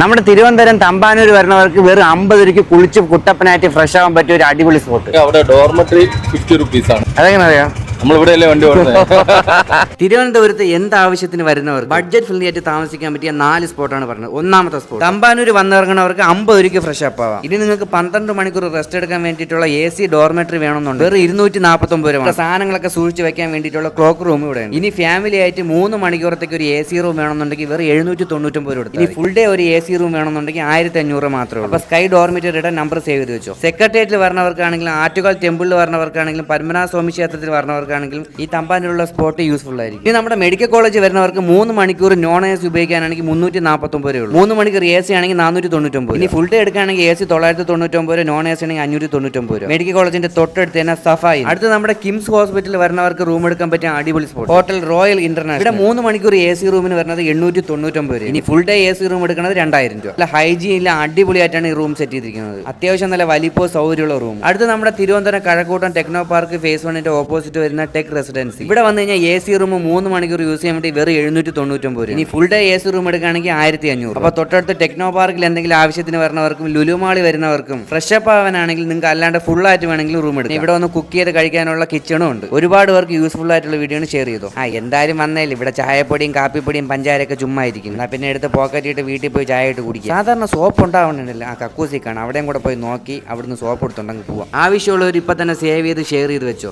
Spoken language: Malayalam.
നമ്മുടെ തിരുവനന്തപുരം തമ്പാനൂർ വരുന്നവർക്ക് വെറും അമ്പത് രൂപയ്ക്ക് കുളിച്ച് കുട്ടപ്പനായിട്ട് ഫ്രഷ് ആവാൻ പറ്റിയ ഒരു അടിപൊളി സ്പോട്ട് അവിടെ ഡോർമെട്രി ഫിഫ്റ്റി റുപ്പീസ് ആണ്. അതെങ്ങനെ അറിയാം? ഇവിടെ വണ്ടി ഓടുന്നത് തിരുവനന്തപുരത്ത് എന്ത് ആവശ്യത്തിന് വരുന്നവർക്ക് ബഡ്ജറ്റ് ഫ്രണ്ട്ലി ആയിട്ട് താമസിക്കാൻ പറ്റിയ നാല് സ്പോട്ടാണ് പറഞ്ഞത്. ഒന്നാമത്തെ സ്പോട്ട് തമ്പാനൂർ വന്നിറങ്ങുന്നവർക്ക് അമ്പത് രൂപയ്ക്ക് ഫ്രഷ് അപ്പ് ആവാം. ഇനി നിങ്ങൾക്ക് പന്ത്രണ്ട് മണിക്കൂർ റെസ്റ്റ് എടുക്കാൻ വേണ്ടിയിട്ടുള്ള എ സി ഡോർമെട്രി വേണമെന്നുണ്ട്. വെറും ഇരുന്നൂറ്റി നാൽപ്പത്തൊമ്പത് രൂപ സാധനങ്ങളൊക്കെ സൂക്ഷിച്ച് വെക്കാൻ വേണ്ടിയിട്ടുള്ള ക്ലോക്ക് റൂം ഇവിടെ ഇനി ഫാമിലി ആയിട്ട് മൂന്ന് മണിക്കൂറത്തേക്ക് ഒരു എ സി റൂം വേണമെന്നുണ്ടെങ്കിൽ വെറും എഴുന്നൂറ്റി തൊണ്ണൂറ്റൊമ്പത് രൂപ ഇനി ഫുൾ ഡേ ഒരു എ സി റൂം വേണമെന്നുണ്ടെങ്കിൽ ആയിരത്തി അഞ്ഞൂറ് മാത്രമേ ഉള്ളൂ. അപ്പൊ സ്കൈ ഡോർമെറ്ററിയുടെ നമ്പർ സേവ് ചെയ്ത് വെച്ചോ. സെക്രട്ടേറിയറ്റിൽ വരണവർക്കാണെങ്കിലും ആറ്റുകാൽ ടെമ്പിളിൽ വരണവർക്കാണെങ്കിലും പത്മനാഭ സ്വാമി ക്ഷേത്രത്തിൽ വരുന്നവർക്കാണെങ്കിലും ഈ തമ്പാനിലുള്ള സ്പോട്ട് യൂസ്ഫുൾ ആയിരിക്കും. ഇനി നമ്മുടെ മെഡിക്കൽ കോളേജ് വരുന്നവർക്ക് മൂന്ന് മണിക്കൂർ നോൺ എ സി ഉപയോഗിക്കാനാണെങ്കിൽ മുന്നൂറ്റി നാൽപ്പത്തൊമ്പത് രൂപ മൂന്ന് മണിക്കൂർ എ സി ആണെങ്കിൽ നാനൂറ്റി തൊണ്ണൂറ്റൊമ്പത് ഇനി ഫുൾ ഡേ എടുക്കുകയാണെങ്കിൽ എ സി തൊള്ളായിരത്തി തൊണ്ണൂറ്റൊമ്പത് രൂപ നോൺ എ സി ആണെങ്കിൽ അഞ്ഞൂറ്റി തൊണ്ണൂറ്റൊമ്പത് രൂപ മെഡിക്കൽ കോളേജിന്റെ തൊട്ടടുത്ത് തന്നെ സഫായി. അടുത്ത് നമ്മുടെ കിംസ് ഹോസ്പിറ്റലിൽ വരുന്നവർക്ക് റൂം എടുക്കാൻ പറ്റിയ അടിപൊളി സ്പോട്ട് ഹോട്ടൽ റോയൽ ഇന്റർനാഷണൽ ഇവിടെ മൂന്ന് മണിക്കൂർ എ സി റൂമിന് വരുന്നത് എണ്ണൂറ്റി തൊണ്ണൂറ്റൊമ്പത് രൂപ. ഇനി full day A C room എടുക്കുന്നത് രണ്ടായിരം രൂപ. അല്ല ഹൈജീൻ ഇല്ല അടിപൊളിയായിട്ടാണ് ഈ റൂം സെറ്റ് ചെയ്തിരിക്കുന്നത്. അത്യാവശ്യം നല്ല വലിപ്പോ സൗകര്യമുള്ള റൂം അടുത്ത് നമ്മുടെ Thiruvananthapuram Kazhakkoottam techno park phase വണ്ണിന്റെ ഓപ്പോസിറ്റ് വരുന്ന ടെക് റെസിഡൻസി ഇവിടെ വന്നു കഴിഞ്ഞാൽ എ സി റൂം മൂന്ന് മണിക്കൂർ യൂസ് ചെയ്യാൻ വേണ്ടി വെറും എഴുന്നൂറ്റി തൊണ്ണൂറ്റൊമ്പത് രൂപ. ഇനി full day A C room എടുക്കുകയാണെങ്കിൽ ആയിരത്തി അഞ്ഞൂറ് അപ്പോൾ തൊട്ടടുത്ത് ടെക്നോ പാർക്കിൽ എന്തെങ്കിലും ആവശ്യത്തിന് വരുന്നവർക്കും ലുലുമാളി വരുന്നവർക്കും ഫ്രഷ് അപ്പ് ആവാനാണെങ്കിൽ നിങ്ങൾക്ക് അല്ലാണ്ട് ഫുൾ ആയിട്ട് വേണമെങ്കിൽ റൂം എടുക്കാം. ഇവിടെ വന്ന് കുക്ക് ചെയ്ത് കഴിക്കാനുള്ള കിച്ചണും ഉണ്ട്. ഒരുപാട് പേർക്ക് യൂസ്ഫുൾ ആയിട്ടുള്ള വീഡിയോ ഷെയർ ചെയ്തു ആ എന്തായാലും വന്നാലും. ഇവിടെ ചായപ്പൊടിയും കാപ്പിപ്പൊടിയും പഞ്ചാരൊക്കെ ചുമ്മാ ഇരിക്കും എന്നാൽ പിന്നെ എടുത്ത് പോക്കറ്റ് ഇട്ട് വീട്ടിൽ പോയി ചായ ഇട്ട് കുടിക്കുക സാധാരണ സോപ്പ് ഉണ്ടാവണമെന്നില്ല ആ കക്കൂസിക്കാണ്. അവിടെയും കൂടെ പോയി നോക്കി അവിടുന്ന് സോപ്പ് എടുത്തുണ്ടെങ്കിൽ പോവാം. ആവശ്യമുള്ളവർ ഇപ്പൊ തന്നെ സേവ് ചെയ്ത് ഷെയർ ചെയ്ത് വെച്ചോ.